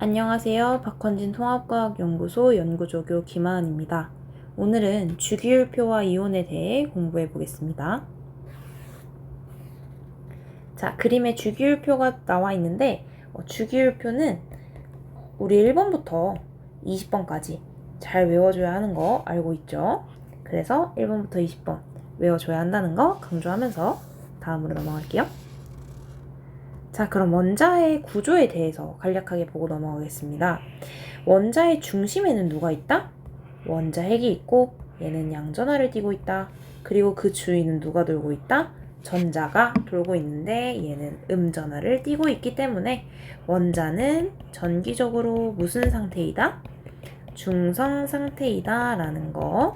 안녕하세요. 박헌진 통합과학연구소 연구조교 김하은입니다. 오늘은 주기율표와 이온에 대해 공부해 보겠습니다. 자, 그림에 주기율표가 나와 있는데 어, 주기율표는 우리 1번부터 20번까지 잘 외워줘야 하는 거 알고 있죠? 그래서 1번부터 20번 외워줘야 한다는 거 강조하면서 다음으로 넘어갈게요. 자, 그럼 원자의 구조에 대해서 간략하게 보고 넘어가겠습니다. 원자의 중심에는 누가 있다? 원자 핵이 있고 얘는 양전하를 띠고 있다. 그리고 그 주위는 누가 돌고 있다? 전자가 돌고 있는데 얘는 음전하를 띠고 있기 때문에 원자는 전기적으로 무슨 상태이다? 중성 상태이다 라는 거.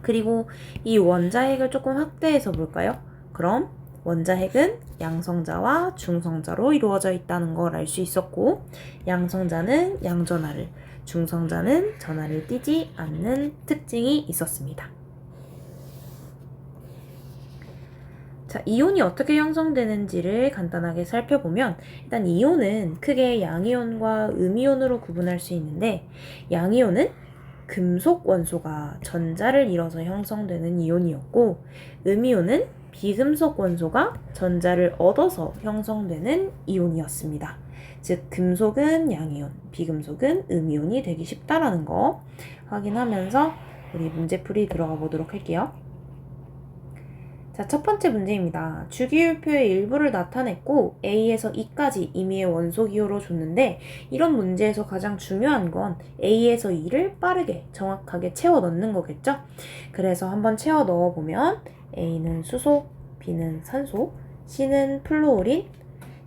그리고 이 원자 핵을 조금 확대해서 볼까요? 그럼 원자 핵은 양성자와 중성자로 이루어져 있다는 걸 알 수 있었고, 양성자는 양전하를, 중성자는 전하를 띠지 않는 특징이 있었습니다. 자, 이온이 어떻게 형성되는지를 간단하게 살펴보면, 일단 이온은 크게 양이온과 음이온으로 구분할 수 있는데, 양이온은 금속 원소가 전자를 이뤄서 형성되는 이온이었고, 음이온은 비금속 원소가 전자를 얻어서 형성되는 이온이었습니다. 즉, 금속은 양이온, 비금속은 음이온이 되기 쉽다라는 거 확인하면서 우리 문제풀이 들어가 보도록 할게요. 자, 첫 번째 문제입니다. 주기율표의 일부를 나타냈고 A에서 E까지 임의의 원소 기호로 줬는데 이런 문제에서 가장 중요한 건 A에서 E를 빠르게 정확하게 채워 넣는 거겠죠? 그래서 한번 채워 넣어 보면 A는 수소, B는 산소, C는 플루오린,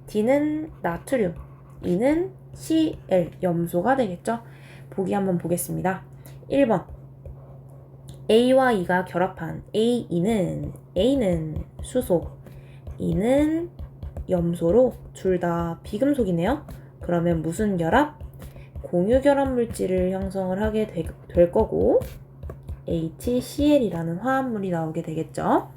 D는 나트륨, E는 Cl, 염소가 되겠죠? 보기 한번 보겠습니다. 1번. A와 E가 결합한 A, E는 A는 수소, E는 염소로 둘 다 비금속이네요. 그러면 무슨 결합? 공유 결합 물질을 형성을 하게 되, 될 거고 HCl이라는 화합물이 나오게 되겠죠.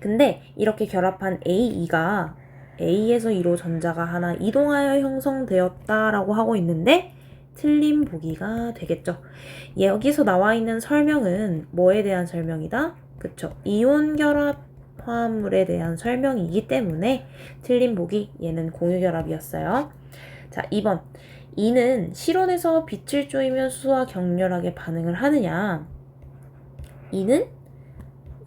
근데 이렇게 결합한 AE가 A에서 E로 전자가 하나 이동하여 형성되었다라고 하고 있는데 틀린 보기가 되겠죠. 여기서 나와 있는 설명은 뭐에 대한 설명이다? 그쵸. 이온 결합 화합물에 대한 설명이기 때문에 틀린 보기 얘는 공유 결합이었어요. 자, 2번. 이는 실온에서 빛을 쪼이면 수소와 격렬하게 반응을 하느냐? 이는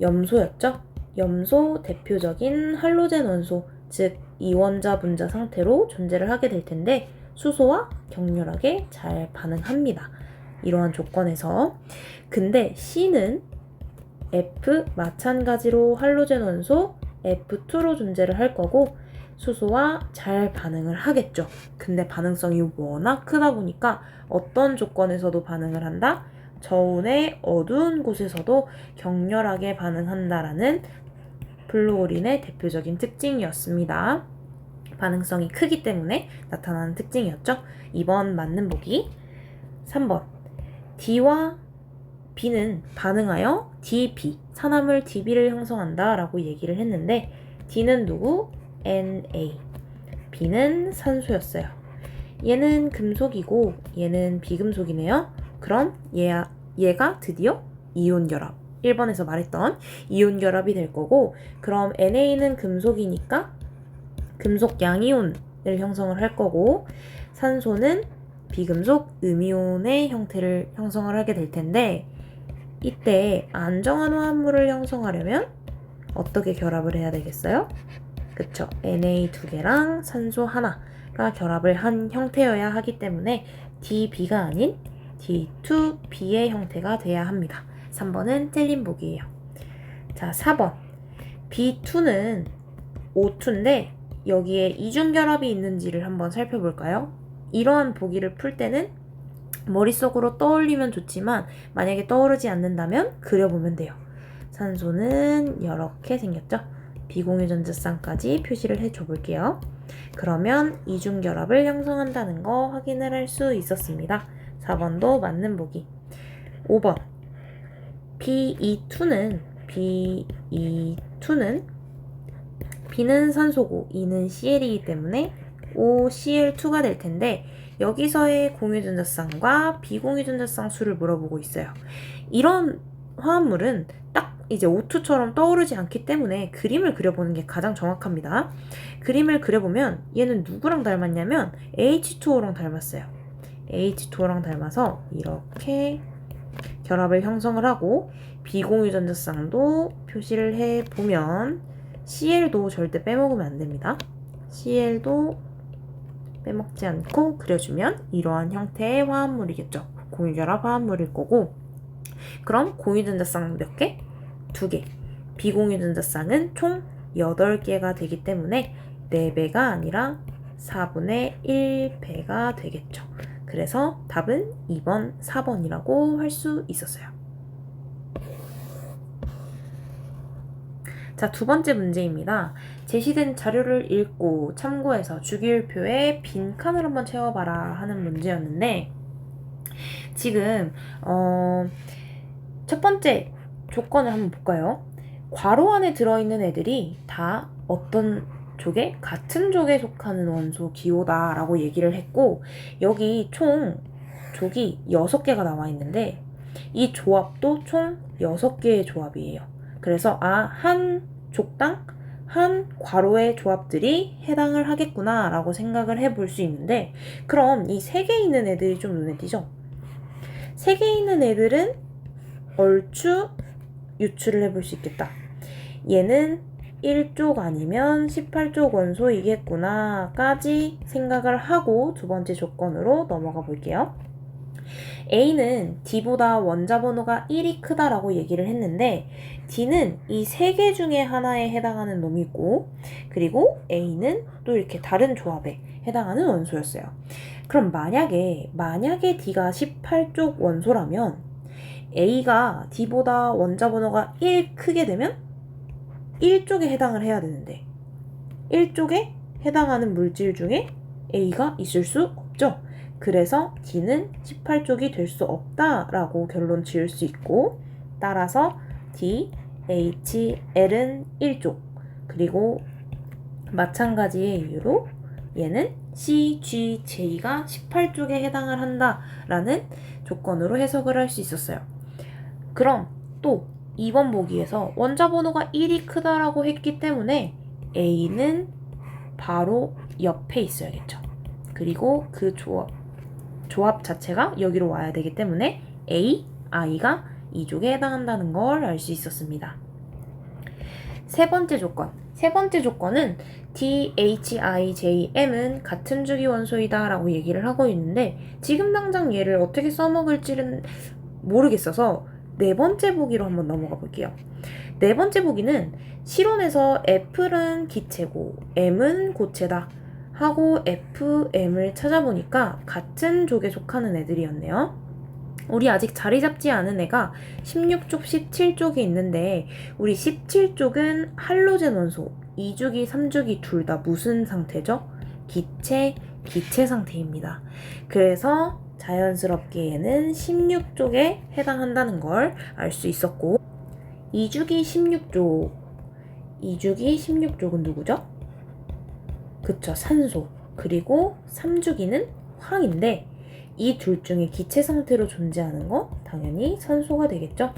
염소였죠. 염소 대표적인 할로젠 원소, 즉 이원자 분자 상태로 존재를 하게 될 텐데 수소와 격렬하게 잘 반응합니다. 이러한 조건에서 근데 C는 F 마찬가지로 할로젠 원소 F2로 존재를 할 거고 수소와 잘 반응을 하겠죠. 근데 반응성이 워낙 크다 보니까 어떤 조건에서도 반응을 한다? 저온의 어두운 곳에서도 격렬하게 반응한다라는 플루오린의 대표적인 특징이었습니다. 반응성이 크기 때문에 나타나는 특징이었죠. 2번 맞는 보기. 3번. D와 B는 반응하여 DB, 산화물 DB를 형성한다 라고 얘기를 했는데 D는 누구? Na. B는 산소였어요. 얘는 금속이고 얘는 비금속이네요. 그럼 얘, 얘가 드디어 이온 결합. 1번에서 말했던 이온 결합이 될 거고 그럼 NA는 금속이니까 금속 양이온을 형성을 할 거고 산소는 비금속 음이온의 형태를 형성을 하게 될 텐데 이때 안정한 화합물을 형성하려면 어떻게 결합을 해야 되겠어요? 그쵸. Na 두 개랑 산소 하나가 결합을 한 형태여야 하기 때문에 DB가 아닌 D2B의 형태가 돼야 합니다. 3번은 틀린 보기예요. 자, 4번. B2는 O2인데 여기에 이중결합이 있는지를 한번 살펴볼까요? 이러한 보기를 풀 때는 머릿속으로 떠올리면 좋지만 만약에 떠오르지 않는다면 그려보면 돼요. 산소는 이렇게 생겼죠? 비공유 전자쌍까지 표시를 해줘 볼게요. 그러면 이중결합을 형성한다는 거 확인을 할 수 있었습니다. 4번도 맞는 보기. 5번. BE2는 BE2는 B는 산소고 E는 CL이기 때문에 COCl2가 될 텐데 여기서의 공유전자쌍과 비공유전자쌍 수를 물어보고 있어요. 이런 화합물은 딱 이제 O2처럼 떠오르지 않기 때문에 그림을 그려보는 게 가장 정확합니다. 그림을 그려보면 얘는 누구랑 닮았냐면 H2O랑 닮았어요. H2O랑 닮아서 이렇게 결합을 형성을 하고 비공유전자쌍도 표시를 해보면 CL도 절대 빼먹으면 안 됩니다. CL도 빼먹지 않고 그려주면 이러한 형태의 화합물이겠죠. 공유결합 화합물일 거고 그럼 공유전자쌍 몇 개? 두 개. 비공유전자쌍은 총 8개가 되기 때문에 4배가 아니라 4분의 1배가 되겠죠. 그래서 답은 2번, 4번이라고 할 수 있었어요. 자, 두 번째 문제입니다. 제시된 자료를 읽고 참고해서 주기율표에 빈 칸을 한번 채워봐라 하는 문제였는데, 지금, 어, 첫 번째 조건을 한번 볼까요? 괄호 안에 들어있는 애들이 다 어떤 족에 같은 족에 속하는 원소 기호다라고 얘기를 했고 여기 총 족이 6개가 나와 있는데 이 조합도 총 6개의 조합이에요. 그래서 아, 한 족당 한 괄호의 조합들이 해당을 하겠구나 라고 생각을 해볼 수 있는데 그럼 이세개 있는 애들이 좀 눈에 띄죠? 세개 있는 애들은 얼추 유추를 해볼 수 있겠다. 얘는 1쪽 아니면 18쪽 원소이겠구나까지 생각을 하고 두 번째 조건으로 넘어가 볼게요. A는 D보다 원자 번호가 1이 크다라고 얘기를 했는데 D는 이 세 개 중에 하나에 해당하는 놈이고 그리고 A는 또 이렇게 다른 조합에 해당하는 원소였어요. 그럼 만약에 만약에 D가 18쪽 원소라면 A가 D보다 원자 번호가 1 크게 되면 1쪽에 해당을 해야 되는데 1쪽에 해당하는 물질 중에 A가 있을 수 없죠. 그래서 D는 18쪽이 될 수 없다라고 결론 지을 수 있고 따라서 D, H, L은 1쪽 그리고 마찬가지의 이유로 얘는 C, G, J가 18쪽에 해당을 한다라는 조건으로 해석을 할 수 있었어요. 그럼 또 2번 보기에서 원자 번호가 1이 크다라고 했기 때문에 A는 바로 옆에 있어야겠죠. 그리고 그 조합, 조합 자체가 여기로 와야 되기 때문에 A, I가 이쪽에 해당한다는 걸 알 수 있었습니다. 세 번째 조건. 세 번째 조건은 D, H, I, J, M은 같은 주기 원소이다 라고 얘기를 하고 있는데 지금 당장 얘를 어떻게 써먹을지는 모르겠어서 네 번째 보기로 한번 넘어가 볼게요. 네 번째 보기는 실온에서 F는 기체고 M은 고체다 하고 FM을 찾아보니까 같은 족에 속하는 애들이었네요. 우리 아직 자리 잡지 않은 애가 16쪽, 17쪽이 있는데 우리 17쪽은 할로젠 원소 2주기, 3주기 둘 다 무슨 상태죠? 기체, 기체 상태입니다. 그래서 자연스럽게 얘는 16쪽에 해당한다는 걸 알 수 있었고 2주기 16쪽 2주기 16쪽은 누구죠? 그쵸 산소 그리고 3주기는 황인데 이 둘 중에 기체 상태로 존재하는 거 당연히 산소가 되겠죠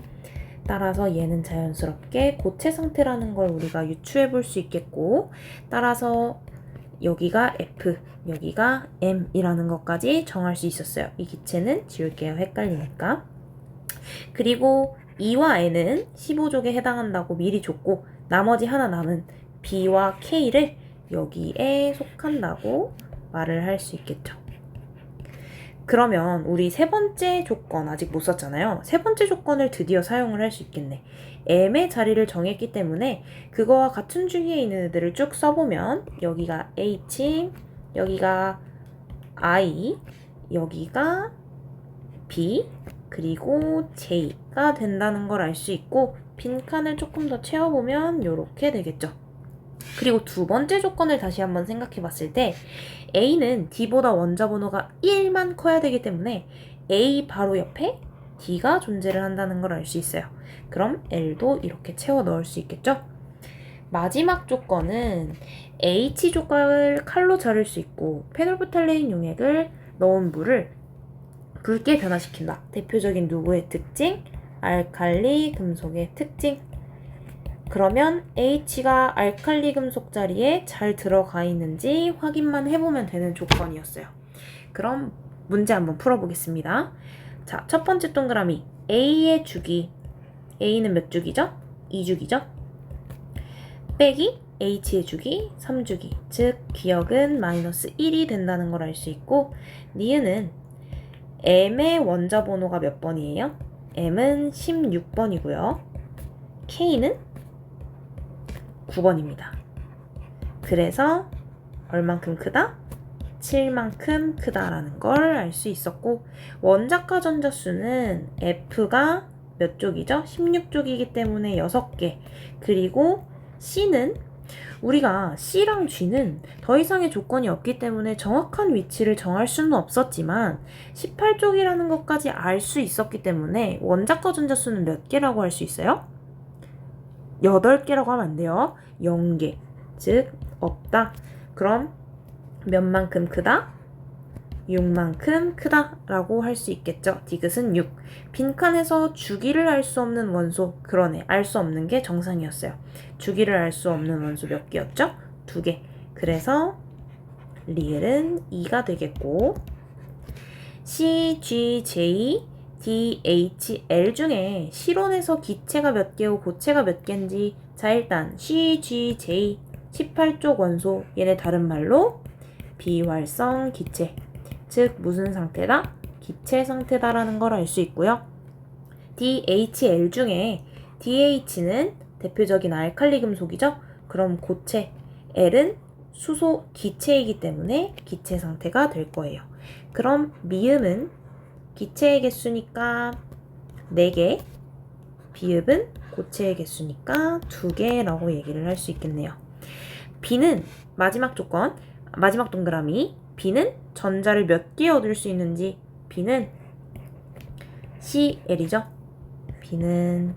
따라서 얘는 자연스럽게 고체 상태라는 걸 우리가 유추해 볼 수 있겠고 따라서 여기가 F, 여기가 M이라는 것까지 정할 수 있었어요. 이 기체는 지울게요. 헷갈리니까. 그리고 E와 N은 15족에 해당한다고 미리 줬고 나머지 하나 남은 B와 K를 여기에 속한다고 말을 할 수 있겠죠. 그러면 우리 세 번째 조건 아직 못 썼잖아요. 세 번째 조건을 드디어 사용을 할 수 있겠네. M의 자리를 정했기 때문에 그거와 같은 주기에 있는 애들을 쭉 써보면 여기가 H, 여기가 I, 여기가 B, 그리고 J가 된다는 걸 알 수 있고 빈칸을 조금 더 채워보면 이렇게 되겠죠. 그리고 두 번째 조건을 다시 한번 생각해 봤을 때 A는 D보다 원자 번호가 1만 커야 되기 때문에 A 바로 옆에 D가 존재를 한다는 걸 알 수 있어요. 그럼 L도 이렇게 채워 넣을 수 있겠죠? 마지막 조건은 H 조각을 칼로 자를 수 있고 페놀부탈레인 용액을 넣은 물을 붉게 변화시킨다. 대표적인 누구의 특징? 알칼리 금속의 특징. 그러면 H가 알칼리 금속 자리에 잘 들어가 있는지 확인만 해보면 되는 조건이었어요. 그럼 문제 한번 풀어보겠습니다. 자, 첫 번째 동그라미 A의 주기 A는 몇 주기죠? 2주기죠? 빼기 H의 주기 3주기 즉 기억은 마이너스 1이 된다는 걸 알 수 있고 니은은 M의 원자 번호가 몇 번이에요? M은 16번이고요. K는 9번입니다. 그래서 얼만큼 크다? 7만큼 크다라는 걸 알 수 있었고 원자과 전자수는 F가 몇 쪽이죠? 16쪽이기 때문에 6개 그리고 C는 우리가 C랑 G는 더 이상의 조건이 없기 때문에 정확한 위치를 정할 수는 없었지만 18쪽이라는 것까지 알 수 있었기 때문에 원자과 전자수는 몇 개라고 할 수 있어요? 8개라고 하면 안 돼요. 0개. 즉 없다. 그럼 몇 만큼 크다? 6만큼 크다 라고 할 수 있겠죠. 디귿은 6. 빈칸에서 주기를 알 수 없는 원소. 그러네. 알 수 없는 게 정상이었어요. 주기를 알 수 없는 원소 몇 개였죠? 두 개. 그래서 리을은 2가 되겠고 C, G, J, D, H, L 중에 실온에서 기체가 몇 개고 고체가 몇 개인지 자 일단 C, G, J 18쪽 원소 얘네 다른 말로 비활성 기체 즉 무슨 상태다? 기체 상태다라는 걸 알 수 있고요. DHL 중에 DH는 대표적인 알칼리 금속이죠. 그럼 고체 L은 수소 기체이기 때문에 기체 상태가 될 거예요. 그럼 미음은 기체의 개수니까 4개, 비읍은 고체의 개수니까 2개라고 얘기를 할 수 있겠네요. B는 마지막 조건, 마지막 동그라미 B는 전자를 몇 개 얻을 수 있는지 B는 CL이죠. B는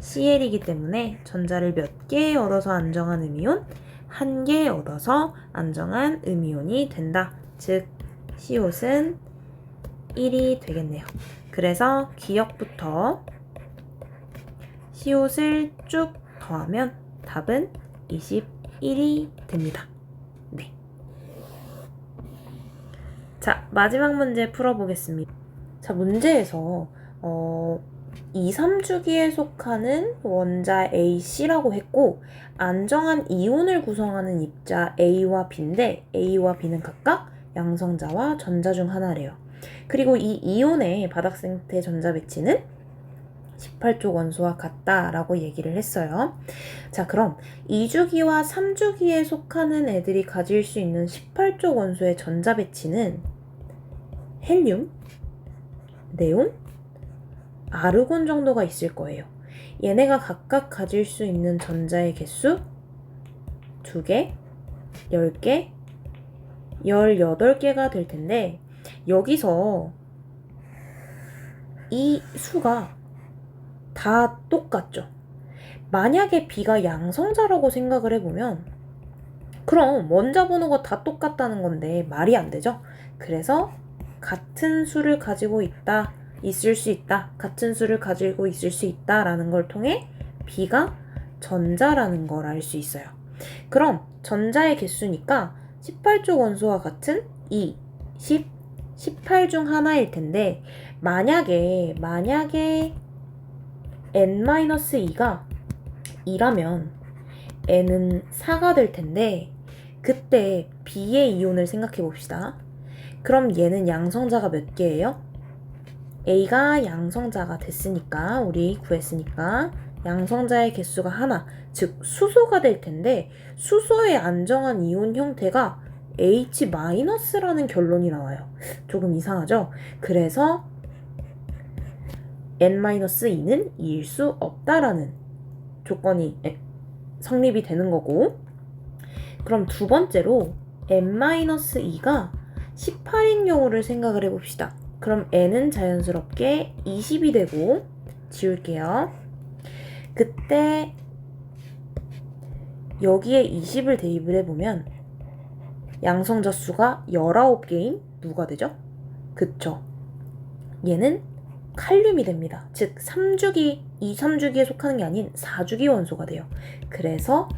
CL이기 때문에 전자를 몇 개 얻어서 안정한 음이온, 한 개 얻어서 안정한 음이온이 된다. 즉, C옷은 1이 되겠네요. 그래서 기억부터 C옷을 쭉 더하면 답은 21이 됩니다. 자, 마지막 문제 풀어보겠습니다. 자, 문제에서 어, 2, 3주기에 속하는 원자 AC라고 했고 안정한 이온을 구성하는 입자 A와 B인데 A와 B는 각각 양성자와 전자 중 하나래요. 그리고 이 이온의 바닥 상태 전자 배치는 18쪽 원소와 같다라고 얘기를 했어요. 자, 그럼 2주기와 3주기에 속하는 애들이 가질 수 있는 18쪽 원소의 전자 배치는 헬륨, 네온, 아르곤 정도가 있을 거예요. 얘네가 각각 가질 수 있는 전자의 개수 2개, 10개, 18개가 될 텐데 여기서 이 수가 다 똑같죠. 만약에 B가 양성자라고 생각을 해보면 그럼 원자 번호가 다 똑같다는 건데 말이 안 되죠. 그래서 같은 수를 가지고 있다, 있을 수 있다, 같은 수를 가지고 있을 수 있다라는 걸 통해 B가 전자라는 걸 알 수 있어요. 그럼 전자의 개수니까 18쪽 원소와 같은 2, 10, 18 중 하나일 텐데 만약에 만약에 n-2가 2라면 n은 4가 될 텐데 그때 B의 이온을 생각해 봅시다. 그럼 얘는 양성자가 몇 개예요? A가 양성자가 됐으니까 우리 구했으니까 양성자의 개수가 하나, 즉 수소가 될 텐데 수소의 안정한 이온 형태가 H-라는 결론이 나와요. 조금 이상하죠? 그래서 n-2는 2일 수 없다라는 조건이 성립이 되는 거고 그럼 두 번째로 n-2가 18인 경우를 생각을 해봅시다. 그럼 n은 자연스럽게 20이 되고 지울게요. 그때 여기에 20을 대입을 해보면 양성자 수가 19개인 누가 되죠? 그쵸. 얘는 칼륨이 됩니다. 즉 3주기, 2, 3주기에 속하는 게 아닌 4주기 원소가 돼요. 그래서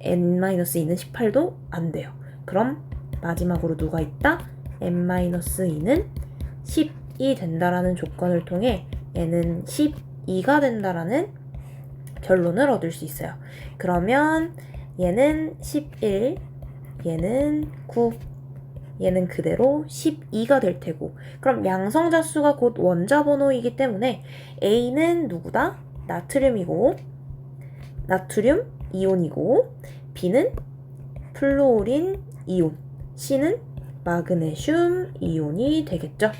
n-2는 18도 안 돼요. 그럼 마지막으로 누가 있다? n-2는 10이 된다라는 조건을 통해 n은 12가 된다라는 결론을 얻을 수 있어요. 그러면 얘는 11, 얘는 9, 얘는 그대로 12가 될 테고 그럼 양성자 수가 곧 원자 번호이기 때문에 A는 누구다? 나트륨이고 나트륨 이온이고 B는 플로린 이온 C는 마그네슘 이온이 되겠죠.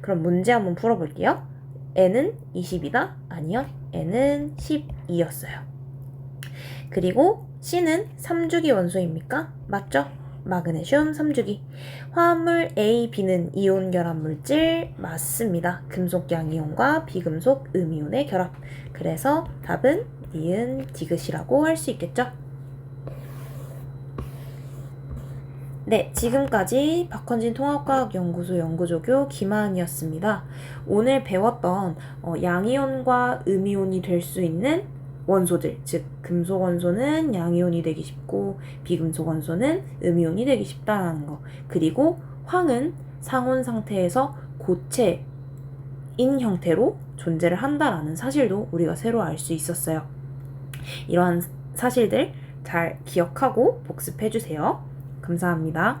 그럼 문제 한번 풀어볼게요. N은 20이다? 아니요. N은 12였어요. 그리고 C는 3주기 원소입니까? 맞죠? 마그네슘 3주기. 화합물 A, B는 이온 결합 물질 맞습니다. 금속 양 이온과 비금속 음이온의 결합. 그래서 답은 니은 디귿이라고 할 수 있겠죠? 네, 지금까지 박헌진 통합과학연구소 연구조교 김하은이었습니다. 오늘 배웠던 어, 양이온과 음이온이 될 수 있는 원소들, 즉 금속 원소는 양이온이 되기 쉽고 비금속 원소는 음이온이 되기 쉽다라는 거. 그리고 황은 상온 상태에서 고체인 형태로 존재를 한다라는 사실도 우리가 새로 알 수 있었어요. 이러한 사실들 잘 기억하고 복습해 주세요. 감사합니다.